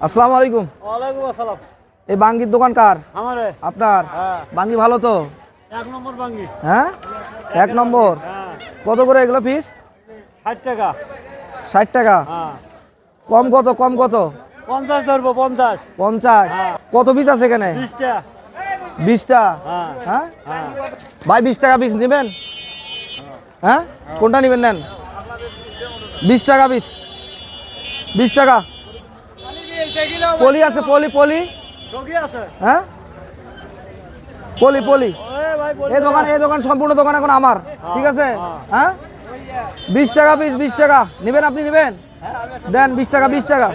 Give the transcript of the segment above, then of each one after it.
আসসালামু আলাইকুম। ওয়ালাইকুম আসসালাম। এই বাঙ্গির দোকান কার? আমারে। আপনার? হ্যাঁ। বাঙ্গি ভালো তো? এক নম্বর বাঙ্গি। হ্যাঁ? এক নম্বর? হ্যাঁ। কত করে এগুলো পিস ষাট টাকা। ষাট টাকা? হ্যাঁ। কম কত কম কত? পঞ্চাশ ধরবো পঞ্চাশ। পঞ্চাশ। কত পিস আছে এখানে? বিশটা। বিশটা? হ্যাঁ। ভাই বিশ টাকা পিস নেবেন? হ্যাঁ? কোনটা নেবেন নেন? বিশ টাকা পিস বিশ টাকা? পলি আছে পলি পলি। হ্যাঁ? পলি পলি। এই দোকান এই দোকান সম্পূর্ণ দোকান এখন আমার ঠিক আছে? হ্যাঁ। বিশ টাকা পিস বিশ টাকা। নেবেন আপনি নেবেন? দেন বিশ টাকা বিশ টাকা।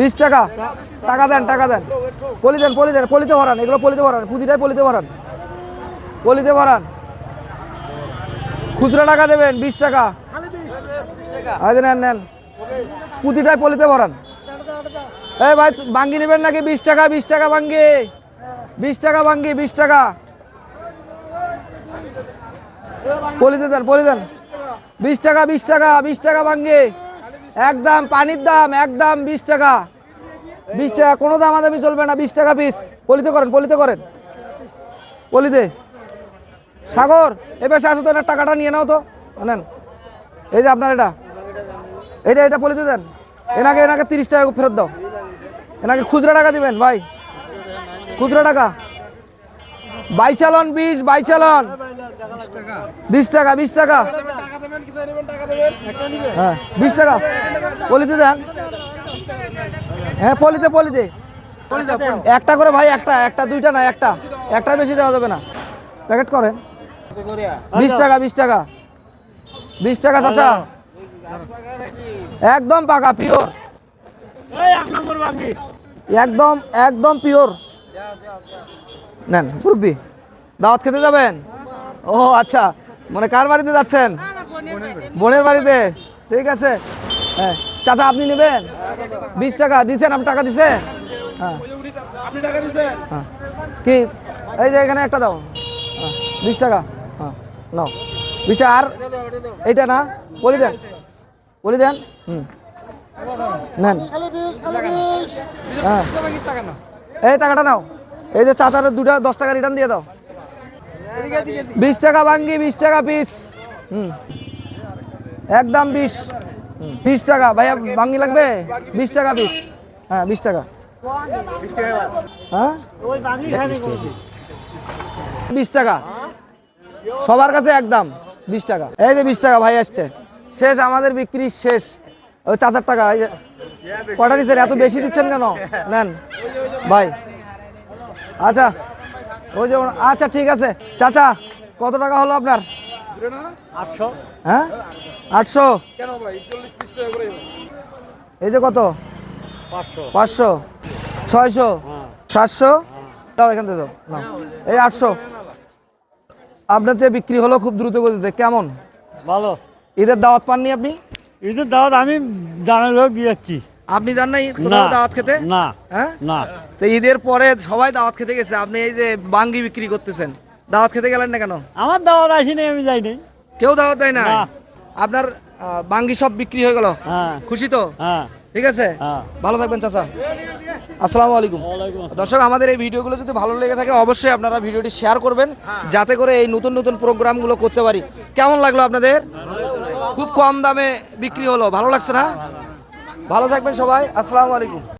বিশ টাকা। টাকা দেন টাকা দেন। পলি দেন পলি দেন পলিতে ভরান এগুলো পলিতে ভরান পুঁতিটাই পলিতে ভরান। পলিতে ভরান। খুচরা টাকা দেবেন বিশ টাকা। নেন নেন। পুঁতিটাই পলিতে ভরান। এই ভাই বাঙ্গি নেবেন নাকি? বিশ টাকা বিশ টাকা বাঙ্গি বিশ টাকা বাঙ্গি বিশ টাকা। পলিতে দেন, পলি দেন। বিশ টাকা বিশ টাকা বিশ টাকা বাঙ্গি একদম পানির দাম, একদম বিশ টাকা। বিশ টাকা, কোনো দাম আদামি চলবে না, বিশ টাকা পিস পলিতে করেন পলিতে করেন। পলিতে। সাগর, এবার আসো তো, এনার টাকাটা নিয়ে নাও তো। নেন। এই যে আপনার এটা। এটা এটা পলিতে দেন। এনাকে এনাকে তিরিশ টাকা ফেরত দাও। এনাকে খুচরা টাকা দিবেন, ভাই। খুচরা টাকা। বাইচালন বিশ বাই চালন বিশ টাকা বিশ টাকা। হ্যাঁ বিশ টাকা। পলিতে দেন। হ্যাঁ পলিতে পলিতে। একটা করে ভাই, একটা একটা, দুইটা না, একটা। একটার বেশি দেওয়া যাবে না। প্যাকেট করেন। বিশ টাকা বিশ টাকা। বিশ টাকা, চাচা। একদম পাকা পিওর এই এক নম্বর বাঙ্গি একদম একদম পিওর নেন মুরব্বি দাওয়াত খেতে যাবেন? ও আচ্ছা মানে কার বাড়িতে যাচ্ছেন? বোনের বাড়িতে। ঠিক আছে। হ্যাঁ চাচা আপনি নেবেন? বিশ টাকা দিচ্ছেন আপনি টাকা দিচ্ছেন? হ্যাঁ। হ্যাঁ। কি এই যে এখানে একটা দাও। হ্যাঁ বিশ টাকা। হ্যাঁ নাও। বিশ টাকা আর এইটা না বলি দেন। বলি দেন হুম। নেন। হ্যাঁ। এই টাকাটা নাও। এই যে চাচার দুটা দশ টাকা রিটার্ন দিয়ে দাও। বিশ টাকা বাঙ্গি, বিশ টাকা পিস একদম বিশ। বিশ টাকা। ভাইয়া, বাঙ্গি লাগবে? বিশ টাকা পিস হ্যাঁ বিশ টাকা। হ্যাঁ? বিশ টাকা। সবার কাছে একদম বিশ টাকা। এই যে বিশ টাকা ভাই আসছে। শেষ, আমাদের বিক্রি শেষ। ওই চার টাকা এই যে কটা নিচ্ছেন এত বেশি দিচ্ছেন কেন? নেন। ভাই। আচ্ছা ওই যে আচ্ছা ঠিক আছে। চাচা কত টাকা হলো আপনার? আটশো। হ্যাঁ? আটশো? এই যে কত? পাঁচশো। ছয়শো? হ্যাঁ সাতশো? দাও এখান থেকে দাও। এই আটশো। আপনার যে বিক্রি হলো খুব দ্রুত গতিতে কেমন? ভালো। ঈদের দাওয়াত পাননি আপনি? ঈদের দাওয়াত আমি দানের লোক দিয়ে যাচ্ছি। আপনি জান নাই কোথাও দাওয়াত খেতে? না হ্যাঁ? না। তো ঈদের পরে সবাই দাওয়াত খেতে গেছে আপনি এই যে বাঙ্গি বিক্রি করতেছেন দাওয়াত খেতে গেলেন না কেন? আমার দাওয়াত আসেনি আমি যাইনি কেউ দাওয়াত দেয় না। আপনার বাঙ্গি সব বিক্রি হয়ে গেল? হ্যাঁ। খুশি তো? হ্যাঁ। ঠিক আছে? হ্যাঁ। ভালো থাকবেন চাচা। আসসালামু আলাইকুম। ওয়ালাইকুম দর্শক আমাদের এই ভিডিওগুলো যদি ভালো লেগে থাকে অবশ্যই আপনারা ভিডিওটি শেয়ার করবেন যাতে করে এই নতুন নতুন প্রোগ্রামগুলো করতে পারি। কেমন লাগল আপনাদের? খুব কম দামে বিক্রি হলো। ভালো লাগছে না? ভালো থাকবেন সবাই। আসসালামু আলাইকুম।